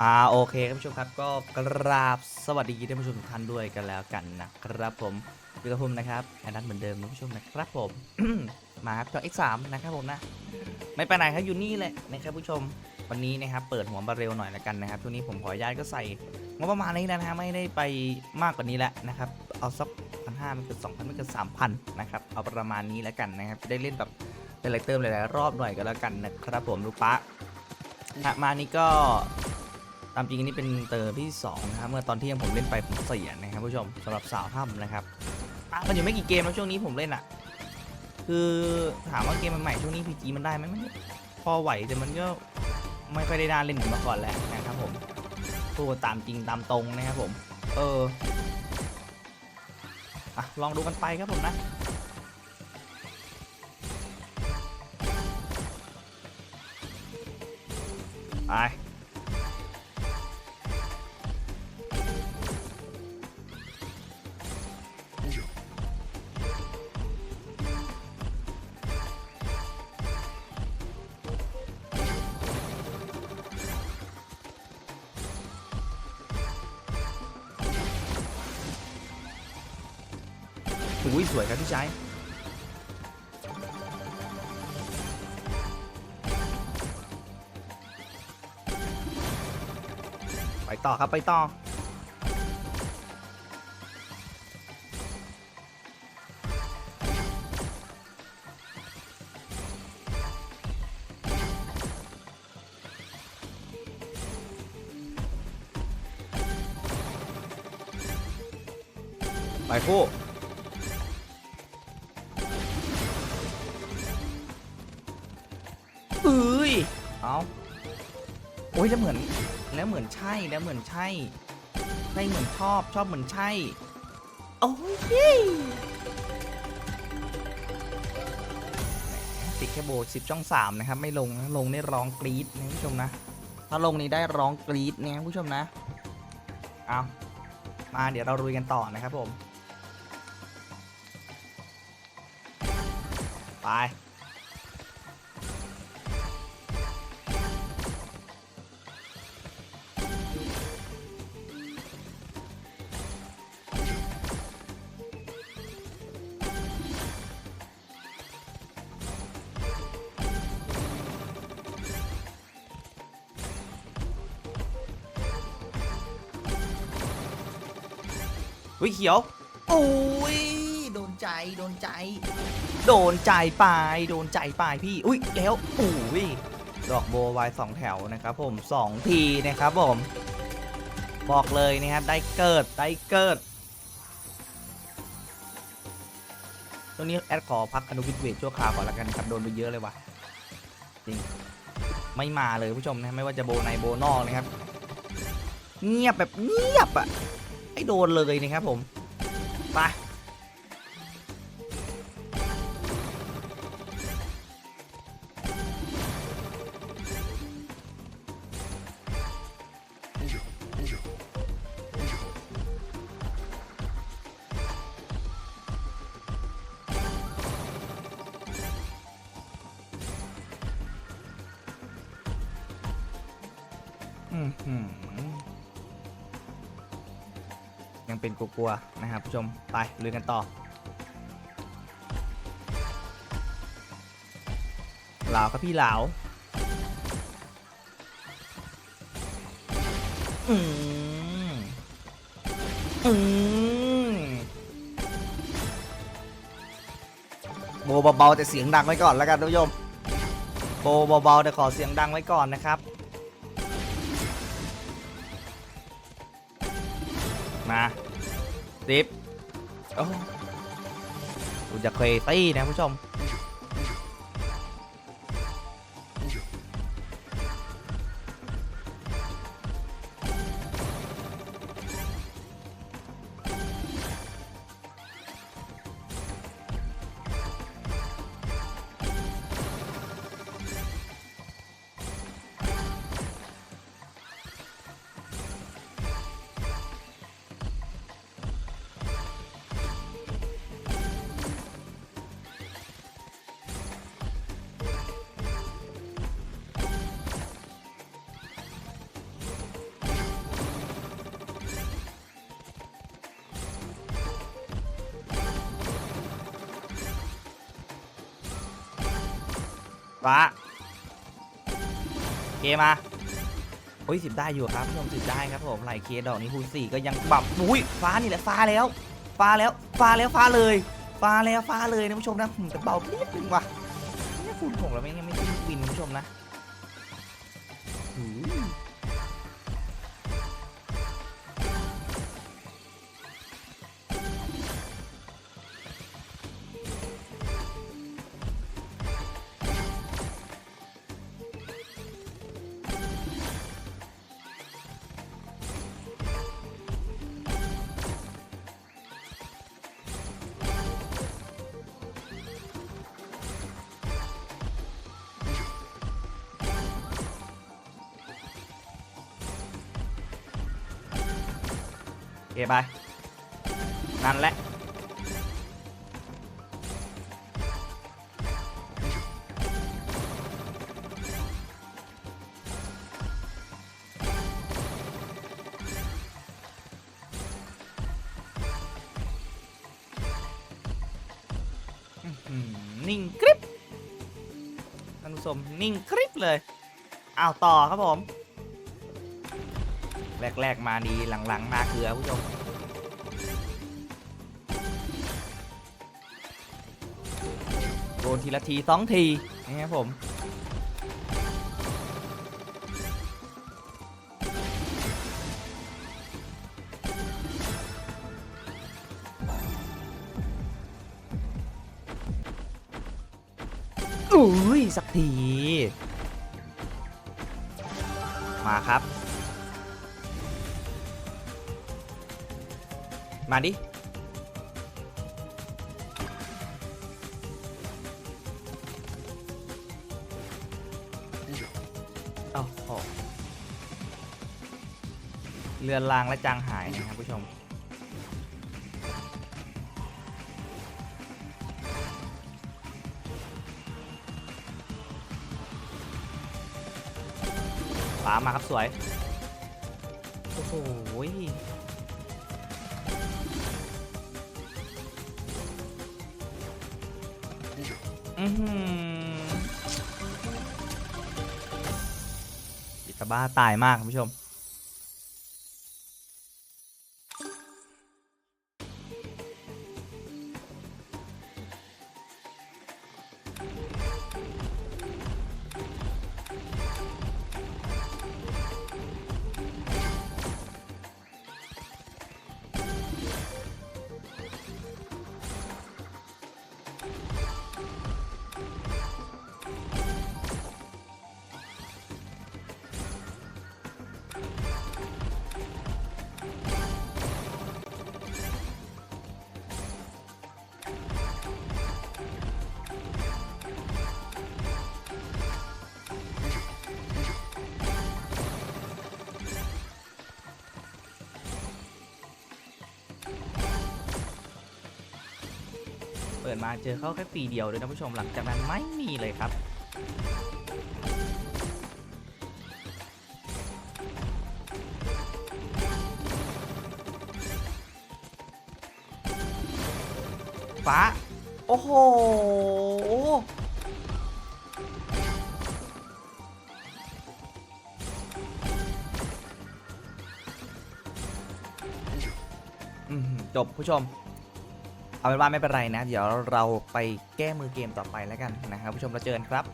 อ่าโอเคครับผู้ชมครับก็กราบสวัสดีท่านผู้ชมทุกท่านด้วยกันแล้วกันนะครับผมอยู่กับผมนะครับแอนนัทเหมือนเดิมท่านผู้ชมนะครับผม มาครับจอ X3 นะครับผมนะ ไม่ไปไหนครับอยู่นี่แหละนะครับผู้ชมวันนี้นะครับเปิดหัวมาเร็วหน่อยแล้วกันนะครับช่วงนี้ผมขออนุญาตก็ใส่งบประมาณนี้นะฮะไม่ได้ไปมากกว่านี้แล้วนะครับเอาสักพันห้าไม่เกินสองพันไม่เกินสามพันนะครับเอาประมาณนี้แล้วกันนะครับได้เล่นแบบหลายๆเติมหลายๆรอบหน่อยก็แล้วกันนะครับผมลูกปะฮะมานี่ก็ ตามจริงอันนี่เป็นเตอร์ที่2นะครับเมื่อตอนที่ยังผมเล่นไปผมเสียนะครับผู้ชมสำหรับสาวถ้ำนะครับมันอยู่ไม่กี่เกมแล้วช่วงนี้ผมเล่นอะคือถามว่าเกมใหม่ช่วงนี้พีจีมันได้ไหมมันพอไหวแต่มันก็ไม่ค่อยได้น่าเล่นเหมือนเมื่อก่อนแล้วนะครับผมพูดตามจริงตามตรงนะครับผม เอออะลองดูกันไปครับผมนะไป อุ้ยสวยครับพี่ชายไปต่อครับไปต่อไปคู่ ยแล้วเหมือน แล้วเหมือนใช่แล้วเหมือนใช่ใช่เหมือนชอบชอบเหมือนใช่โอ้ยติดแค่โบสิบช่องสามนะครับ ไม่ลงนะลงได้ร้องกรี๊ดนะผู้ชมนะถ้าลงนี้ได้ร้องกรี๊ดนี่ยผู้ชมนะเอามาเดี๋ยวเราลุยกันต่อนะครับผม ไป วิเขียวโอ้ยโดนใจโดนใจ โดนใจปลายโดนใจปลายพี่ อุ้ยแล้วโอ้ยดอกโบวายสองแถวนะครับผมสองทีนะครับผม บอกเลยนะครับได้เกิดได้เกิดตัวนี้แอดขอพักอนุวิทย์เวทชั่วคราวก่อนละกันครับโดนไปเยอะเลยว่ะจริงไม่มาเลยผู้ชมนะไม่ว่าจะโบในโบนอกนะครับ เงียบแบบเงียบอะ ไม่โดนเลยนะครับผม ไปอือหือ ยังเป็นกลัวๆนะครับผู้ชมไปลุยกันต่อหลาวครับพี่หลาวอืมอืมโบเบาๆแต่เสียงดังไว้ก่อนแล้วกันท่านผู้ชมโบเบาๆแต่ขอเสียงดังไว้ก่อนนะครับมา ดิปโอ้กูจะเคยตี้นะผู้ชม ฟ้าเคมาโอ้ยสิบได้อยู่ครับผู้ชมสิบได้ครับผมไหลเคดอกนี้คูณสี่ก็ยังแบบอุ้ยฟ้านี่แหละฟ้าแล้ว ฟ้าแล้วฟ้าแล้วฟ้าเลย ฟ้าแล้วฟ้าเลยนะผู้ชมนะแต่เบาเพี้ยนว่ะเนี่ยคูณหกแล้วไม่ยังไม่ขึ้นวินผู้ชมนะ เคไป นั่นแหละ นิ่งกริบท่านผู้ชมนิ่งกริบเลย อ้าว ต่อครับผม แรก ๆ มาดีหลัง ๆ มาเกลือผู้ชมโดนทีละทีสองทีนี่ครับผมอุ้ยสักที มาครับ มาดิโอ้โหเรือนรางและจางหายนะครับผู้ชมปามาครับสวย โอ้โห อือหืออิตาบ้าตายมากคุณผู้ชม ดมาเจอเขาแค่ปีเดียวเลยนะผู้ชมหลังจากนั้นไม่มีเลยครับฟ้า โอ้โห จบผู้ชม เอาเป็นว่าไม่เป็นไรนะ เดี๋ยวเราไปแก้มือเกมต่อไปแล้วกันนะครับผู้ชมเราเจอกันครับ